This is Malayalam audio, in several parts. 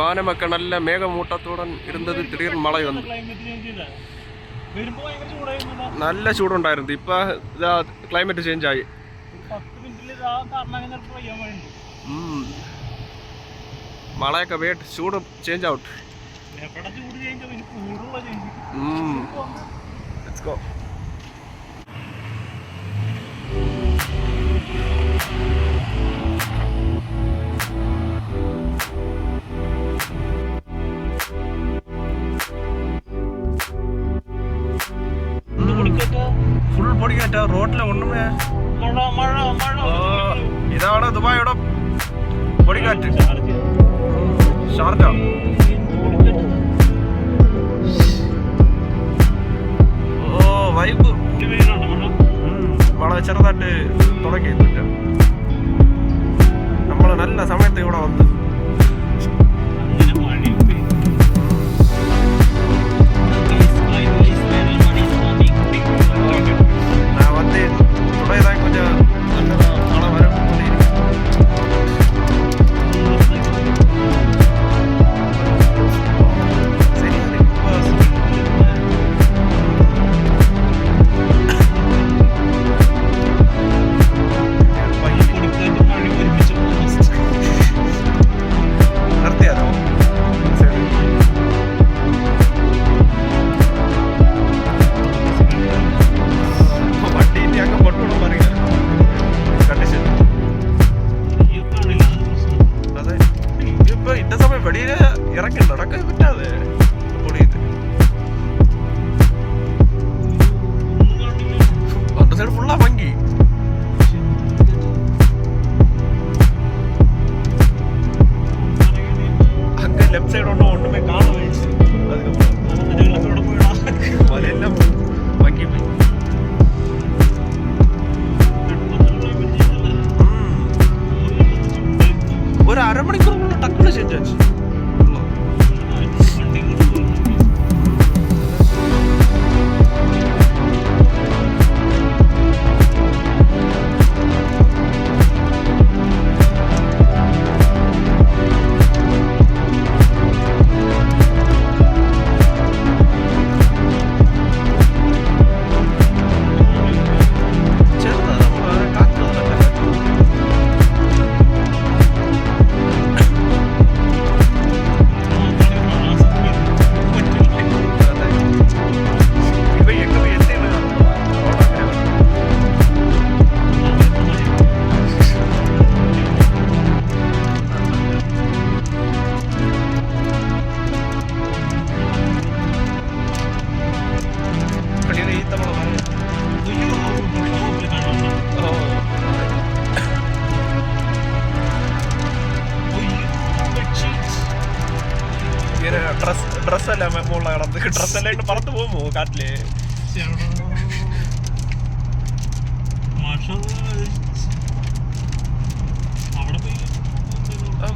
വാനമൊക്കെ നല്ല മേഘമൂട്ടത്തോടൻ ഇരുന്നത് തിടീർ മഴ വന്നു. നല്ല ചൂടുണ്ടായിരുന്നു. ഇപ്പൊ ഇതാ ക്ലൈമറ്റ് ചേഞ്ച് ആയി. മഴയൊക്കെ വേട്ട് ചൂട് change out let's go full പൊടിക്കാറ്റ? റോട്ടിലെ ഒന്നുമേ ഇതാണ് ദുബായിയുടെ പൊടിക്കാറ്റ് ഷാർജ ഓ വൈബ് വളരെ ചെറുതായിട്ട് തുടങ്ങിയിട്ടുണ്ട്. നമ്മൾ നല്ല സമയത്ത് ഇവിടെ വന്ന്. え、じゃあ。ഇട്ട് പറത്ത് പോകുമോ കാട്ടിൽ?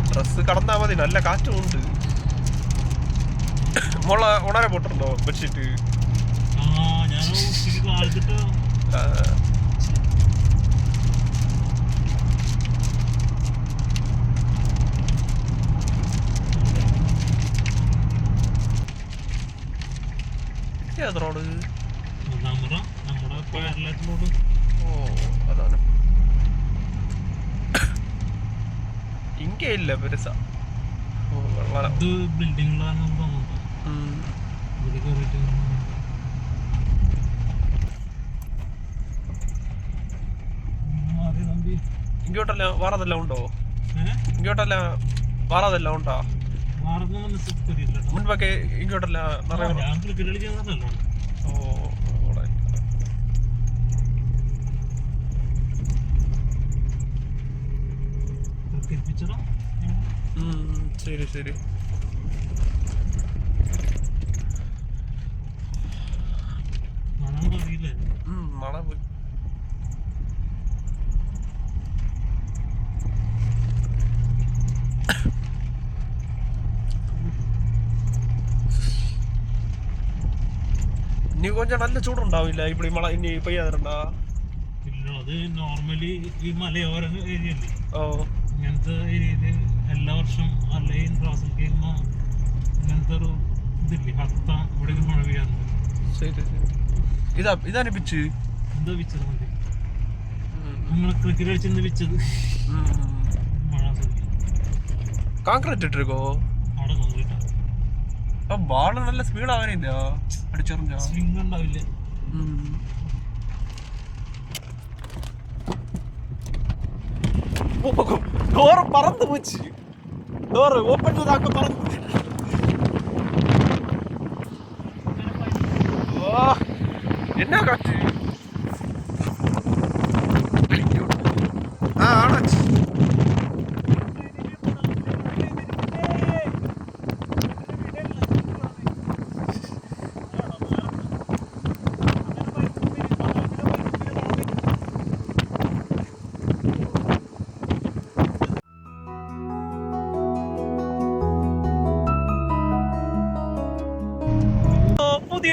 ഡ്രസ് കടന്നാ മതി. നല്ല കാറ്റും ഉണ്ട് മുള ഉണരെ പോട്ടുണ്ടോ ബെഡ്ഷീറ്റ്? ആ ഞാൻ ഉച്ചയ്ക്ക് കാലത്തിട്ട് ആ, ഏത് റോഡ് നമ്മുടെ നമ്മുടെ പേരലത്തിലോട്ട് ഓ അതാണ് ഇങ്ക ഇല്ല പെരുസ ഓ വളരെ ഇത് ബിൽഡിങ്ങിലാണ് തോന്നുന്നുണ്ട് ഉം. ഇവിടെ കയറിയിട്ട് മാറി നമ്പി. ഇങ്ങോട്ടല്ല വേറെതെല്ലാം ഉണ്ടോ? ഇങ്ങോട്ടല്ല വേറെതെല്ലാം ഉണ്ടോ? മുൻപൊക്കെ ഇങ്ങോട്ടല്ല നിറയെ ഞാൻ ക്രിക്കറ്റ് കളിക്കുന്നതല്ലോ ഓ അവിടെ. ക്രിക്കറ്റ് പിച്ചറോ ഉം, ശരി ശരി. മണം പോയി ഇനി കൊഞ്ചം നല്ല ചൂടുണ്ടാവില്ല? ഇപ്പൊ മഴ ഇനി പെയ്യാതിരണ്ടാ? അത് നോർമലി ഈ മലയോര ഏരിയല്ലേ? ഓ. ഇങ്ങനത്തെ ഏരിയയിൽ എല്ലാ വർഷം അല്ലെങ്കിൽ റാസൽ കേമ ഇങ്ങനത്തെ ഒരു ഇതില്ലേ ഹത്ത ഇവിടെ മഴ പെയ്യാറുണ്ട് ശരി. ശരി ഇതാ ഇതാണ് പിച്ച് എന്താ വിച്ചത് മതി നമ്മൾ ക്രിക്കറ്റ് കളിച്ചെന്ന് വിച്ചത് മഴ ആസ്വദിക്കാം. അവിടെ ആ. നല്ല സ്പീഡ് ആവാനില്ല? അടിച്ചെറിഞ്ഞ? സ്വിംഗ് ഉണ്ടാവില്ല. ഡോറ് പറന്നു പോച്ച് ഡോറ് ഓപ്പൺ ചെയ്താക്ക പറന്നു ഓ, എന്നാ കാറ്റ്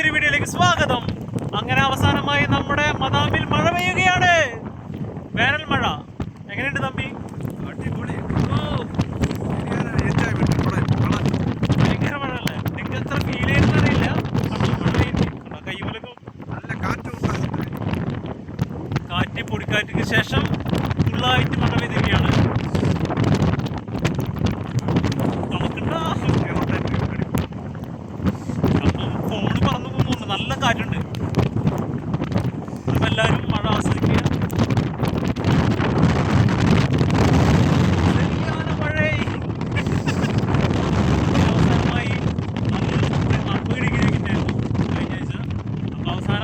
പുതിയൊരു വീഡിയോയിലേക്ക് സ്വാഗതം. അങ്ങനെ അവസാനമായി നമ്മുടെ മദാമിൽ മഴ പെയ്യുകയാണ് വേനൽ മഴ എങ്ങനെയുണ്ട് തമ്പി അടിപൊളി ഓ, എൻജോയ്മെന്റ് ഭയങ്കര മഴ അല്ലേ നിങ്ങൾക്ക് എത്ര ഫീൽ ചെയ്യുന്നറിയില്ല മഴ പെയ്യുന്നു. കണ്ടോ, കയ്യുമലൊക്കെ നല്ല കാറ്റും ഉണ്ടാകുന്നുണ്ട്. കാറ്റ് പൊടിക്കാറ്റിന് ശേഷം ഫുള്ളായിട്ട് മഴ പെയ്തിരിക്കുകയാണ് തണുക്കുണ്ടോ? അപ്പം ഫോണ് പറന്നു പോകുന്നുണ്ട് നല്ല കാറ്റുണ്ട്. അപ്പൊ എല്ലാവരും മഴ ആസ്വദിക്കുക. അവസാനമായി ആഴ്ച. അപ്പൊ അവസാനമായി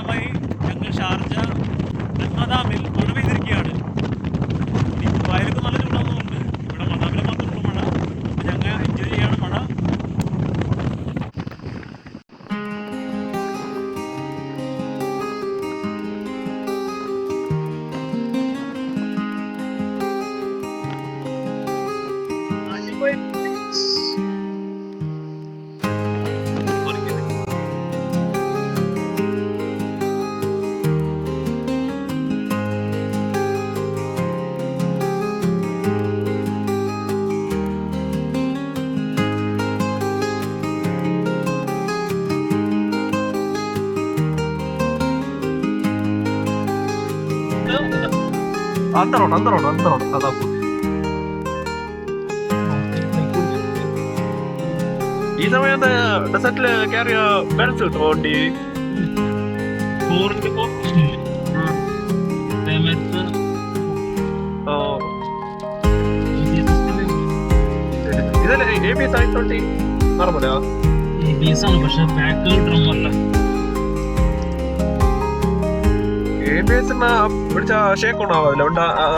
അന്തരോട്ട് അന്തരോട്ട് അന്തരോട്ട് അതാ ഈ സമയത്ത് ഡെസർട്ടിൽ കയറിയ ബാലൻസ് കിട്ടുമോ വണ്ടി? ഫോറിന്റെ ഇതല്ലേ എ ബി എസ് ആയിട്ടോട്ടി ആണ് പക്ഷെ ബാക്ക് ഡ്രം അല്ല. എ ബി എസ് പിടിച്ച ഷേക്ക് ഒന്നും ആവാതില്ല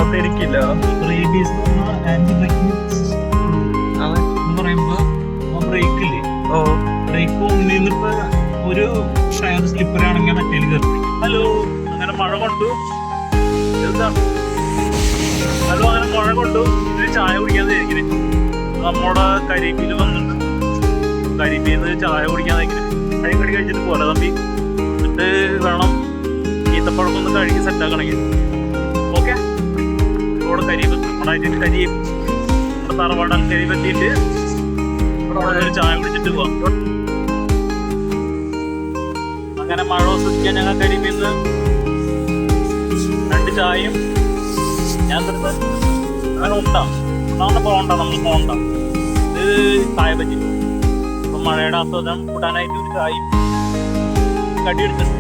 അവിടെ ഇരിക്കില്ല. ABS എന്ന് പറഞ്ഞാൽ ആന്റി ബ്രേക്കിംഗ് എന്ന് പറയുമ്പോ ബ്രേക്ക് ഇല്ലേ? ഓ ബ്രേക്ക് ഒന്നിൽ നിന്നിപ്പോ ഒരു ടയർ സ്ലിപ്പർ ആണെങ്കിൽ മറ്റേ കയറി. ഹലോ അങ്ങനെ മഴ കൊണ്ടു. ഹലോ അങ്ങനെ മഴ കൊണ്ടു. ഇതിന് ചായ കുടിക്കാതെ ഇരിക്കണേ നമ്മുടെ കരിമീൽ വന്നിട്ട് കരിമീന്ന് ചായ കുടിക്കാതെ ഇരിക്കണേ ചായ കടി കഴിച്ചിട്ട് പോലെ തമ്പി. ഈത്തപ്പഴമൊക്കെ സെറ്റാക്കണമെങ്കിൽ ഓക്കെ ഇവിടെ കരിയും നമ്മുടെ അതിന്റെ നമ്മുടെ തറവാടാൻ കരി പറ്റിയിട്ട് ഇവിടെ ഒരു ചായ കുടിച്ചിട്ട് പോവാം. അങ്ങനെ മഴ സൃഷ്ടിക്കാൻ ഞങ്ങൾ കരിമീന്ന് രണ്ട് ചായയും. ഞാൻ തരുന്നത് അങ്ങനെ ഉണ്ടാം. ഒന്നാമത്തെ പോകണ്ട നമ്മൾ പോകണ്ട ഇത് ചായ പറ്റി അപ്പം മഴയുടെ ആസ്വാദനം കൂട്ടാനായിട്ട് ഒരു ചായയും കടി എടുത്തിട്ട്